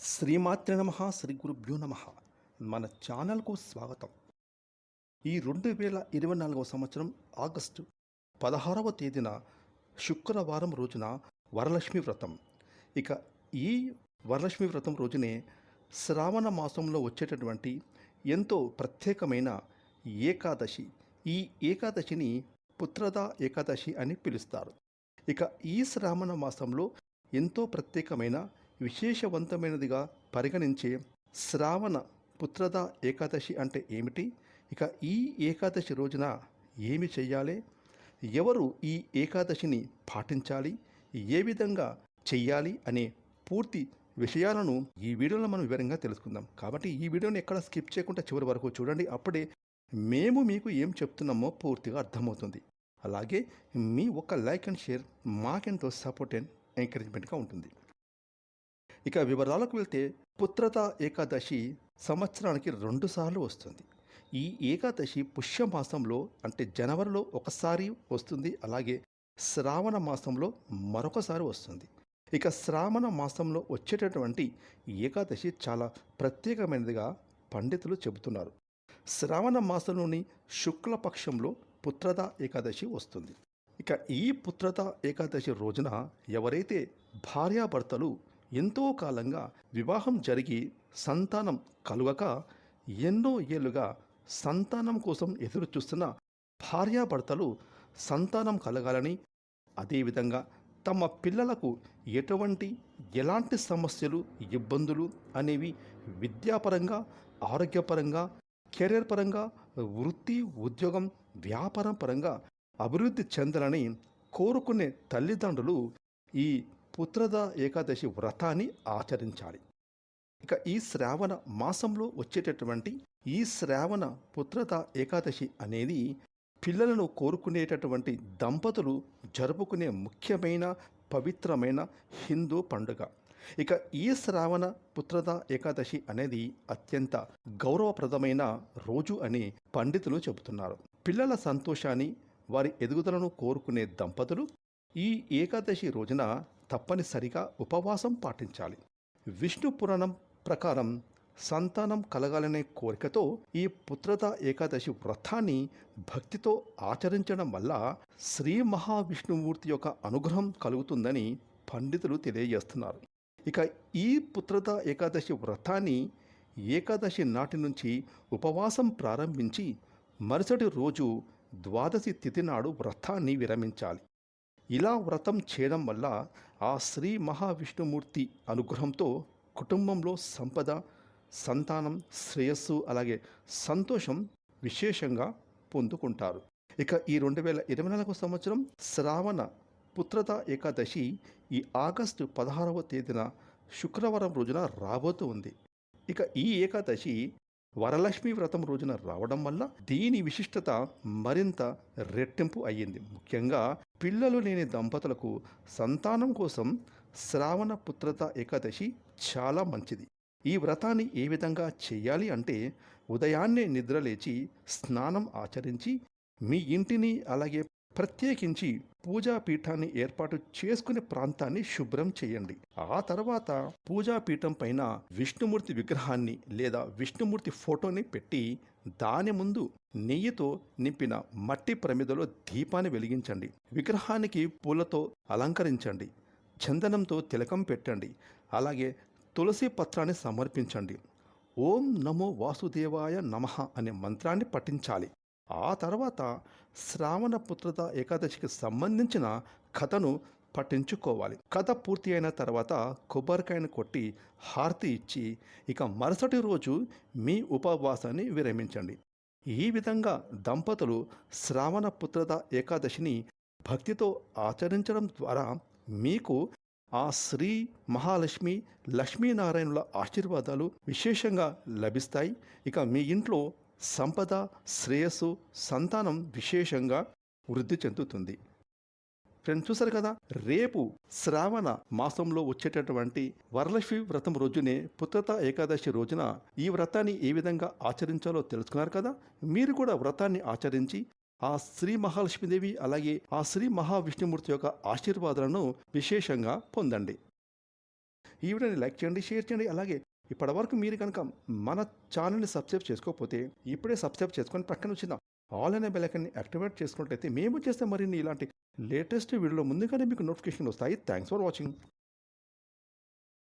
శ్రీమాత్రి నమ శ్రీ గురుభ్యో నమ. మన ఛానల్కు స్వాగతం. ఈ రెండు వేల ఇరవై నాలుగవ సంవత్సరం ఆగస్టు పదహారవ తేదీన శుక్రవారం రోజున వరలక్ష్మి వ్రతం. ఇక ఈ వరలక్ష్మి వ్రతం రోజునే శ్రావణ మాసంలో వచ్చేటటువంటి ఎంతో ప్రత్యేకమైన ఏకాదశి. ఈ ఏకాదశిని పుత్రద ఏకాదశి అని పిలుస్తారు. ఇక ఈ శ్రావణ మాసంలో ఎంతో ప్రత్యేకమైన విశేషవంతమైనదిగా పరిగణించే శ్రావణ పుత్రద ఏకాదశి అంటే ఏమిటి? ఇక ఈ ఏకాదశి రోజున ఏమి చెయ్యాలి? ఎవరు ఈ ఏకాదశిని పాటించాలి? ఏ విధంగా చెయ్యాలి? అనే పూర్తి విషయాలను ఈ వీడియోలో మనం వివరంగా తెలుసుకుందాం. కాబట్టి ఈ వీడియోని ఎక్కడ స్కిప్ చేయకుండా చివరి వరకు చూడండి. అప్పుడే మేము మీకు ఏం చెప్తున్నామో పూర్తిగా అర్థమవుతుంది. అలాగే మీ ఒక్క లైక్ అండ్ షేర్ మాకెంతో సపోర్ట్ అండ్ ఎంకరేజ్మెంట్గా ఉంటుంది. ఇక వివరాలకు వెళ్తే పుత్రత ఏకాదశి సంవత్సరానికి రెండుసార్లు వస్తుంది. ఈ ఏకాదశి పుష్యమాసంలో అంటే జనవరిలో ఒకసారి వస్తుంది అలాగే శ్రావణ మాసంలో మరొకసారి వస్తుంది. ఇక శ్రావణ మాసంలో వచ్చేటటువంటి ఏకాదశి చాలా ప్రత్యేకమైనదిగా పండితులు చెబుతున్నారు. శ్రావణ మాసంలోని శుక్లపక్షంలో పుత్రద ఏకాదశి వస్తుంది. ఇక ఈ పుత్రద ఏకాదశి రోజున ఎవరైతే భార్యాభర్తలు ఎంతో కాలంగా వివాహం జరిగి సంతానం కలుగక ఎన్నో ఏళ్ళుగా సంతానం కోసం ఎదురు చూస్తున్న భార్యాభర్తలు సంతానం కలగాలని అదేవిధంగా తమ పిల్లలకు ఎటువంటి ఎలాంటి సమస్యలు ఇబ్బందులు అనేవి విద్యాపరంగా ఆరోగ్యపరంగా కెరీర్ పరంగా వృత్తి ఉద్యోగం వ్యాపారం పరంగా అభివృద్ధి చెందాలని కోరుకునే తల్లిదండ్రులు ఈ పుత్రద ఏకాదశి వ్రతాన్ని ఆచరించాలి. ఇక ఈ శ్రావణ మాసంలో వచ్చేటటువంటి ఈ శ్రావణ పుత్రద ఏకాదశి అనేది పిల్లలను కోరుకునేటటువంటి దంపతులు జరుపుకునే ముఖ్యమైన పవిత్రమైన హిందూ పండుగ. ఇక ఈ శ్రావణ పుత్రద ఏకాదశి అనేది అత్యంత గౌరవప్రదమైన రోజు అని పండితులు చెబుతున్నారు. పిల్లల సంతోషాన్ని వారి ఎదుగుదలను కోరుకునే దంపతులు ఈ ఏకాదశి రోజున తప్పనిసరిగా ఉపవాసం పాటించాలి. విష్ణు పురాణం ప్రకారం సంతానం కలగాలనే కోరికతో ఈ పుత్రత ఏకాదశి వ్రతాన్ని భక్తితో ఆచరించడం వల్ల శ్రీ మహావిష్ణుమూర్తి యొక్క అనుగ్రహం కలుగుతుందని పండితులు తెలియజేస్తున్నారు. ఇక ఈ పుత్రత ఏకాదశి వ్రతాన్ని ఏకాదశి నాటి నుంచి ఉపవాసం ప్రారంభించి మరుసటి రోజు ద్వాదశి తిథి నాడు వ్రతాన్ని విరమించాలి. ఇలా వ్రతం చేయడం వల్ల ఆ శ్రీ మహావిష్ణుమూర్తి అనుగ్రహంతో కుటుంబంలో సంపద సంతానం శ్రేయస్సు అలాగే సంతోషం విశేషంగా పొందుకుంటారు. ఇక ఈ రెండు వేల ఇరవై నాలుగవ సంవత్సరం శ్రావణ పుత్రత ఏకాదశి ఈ ఆగస్టు పదహారవ తేదీన శుక్రవారం రోజున రాబోతూ ఉంది. ఇక ఈ ఏకాదశి వరలక్ష్మి వ్రతం రోజున రావడం వల్ల దీని విశిష్టత మరింత రెట్టింపు అయ్యింది. ముఖ్యంగా పిల్లలు లేని దంపతులకు సంతానం కోసం శ్రావణ పుత్రత ఏకాదశి చాలా మంచిది. ఈ వ్రతాన్ని ఏ విధంగా చేయాలి అంటే ఉదయాన్నే నిద్రలేచి స్నానం ఆచరించి మీ ఇంటిని అలాగే ప్రత్యేకించి పూజా పీఠాన్ని ఏర్పాటు చేసుకునే ప్రాంతాన్ని శుభ్రం చేయండి. ఆ తర్వాత పూజా పీఠం పైన విష్ణుమూర్తి విగ్రహాన్ని లేదా విష్ణుమూర్తి ఫోటోని పెట్టి దాని ముందు నెయ్యితో నింపిన మట్టి ప్రమిదలో దీపాన్ని వెలిగించండి. విగ్రహానికి పూలతో అలంకరించండి. చందనంతో తిలకం పెట్టండి. అలాగే తులసి పత్రాన్ని సమర్పించండి. ఓం నమో వాసుదేవాయ నమః అనే మంత్రాన్ని పఠించాలి. ఆ తర్వాత శ్రావణ పుత్రత ఏకాదశికి సంబంధించిన కథను పఠించుకోవాలి కథ పూర్తి అయిన తర్వాత కొబ్బరికాయను కొట్టి హారతి ఇచ్చి ఇక మరుసటి రోజు మీ ఉపవాసాన్ని విరమించండి. ఈ విధంగా దంపతులు శ్రావణ పుత్రత ఏకాదశిని భక్తితో ఆచరించడం ద్వారా మీకు ఆ శ్రీ మహాలక్ష్మి లక్ష్మీనారాయణుల ఆశీర్వాదాలు విశేషంగా లభిస్తాయి. ఇక మీ ఇంట్లో సంపద శ్రేయస్సు సంతానం విశేషంగా వృద్ధి చెందుతుంది. ఫ్రెండ్స్ చూసారు కదా? రేపు శ్రావణ మాసంలో వచ్చేటటువంటి వరలక్ష్మి వ్రతం రోజునే పుత్రత ఏకాదశి రోజున ఈ వ్రతాన్ని ఏ విధంగా ఆచరించాలో తెలుసుకున్నారు కదా? మీరు కూడా వ్రతాన్ని ఆచరించి ఆ శ్రీ మహాలక్ష్మీదేవి అలాగే ఆ శ్రీ మహావిష్ణుమూర్తి యొక్క ఆశీర్వాదాలను విశేషంగా పొందండి. ఈ వీడియోని లైక్ చేయండి షేర్ చేయండి అలాగే ఇప్పటివరకు మీరు కనుక మన ఛానల్ని సబ్స్క్రైబ్ చేసుకోకపోతే ఇప్పుడే సబ్స్క్రైబ్ చేసుకొని పక్కన వచ్చిన ఆల్ అనే బెలకన్ని యాక్టివేట్ చేసుకున్నట్లయితే మేము చేస్తే మరిన్ని ఇలాంటి లేటెస్ట్ వీడియోలో ముందుగానే మీకు నోటిఫికేషన్ వస్తాయి. Thanks for watching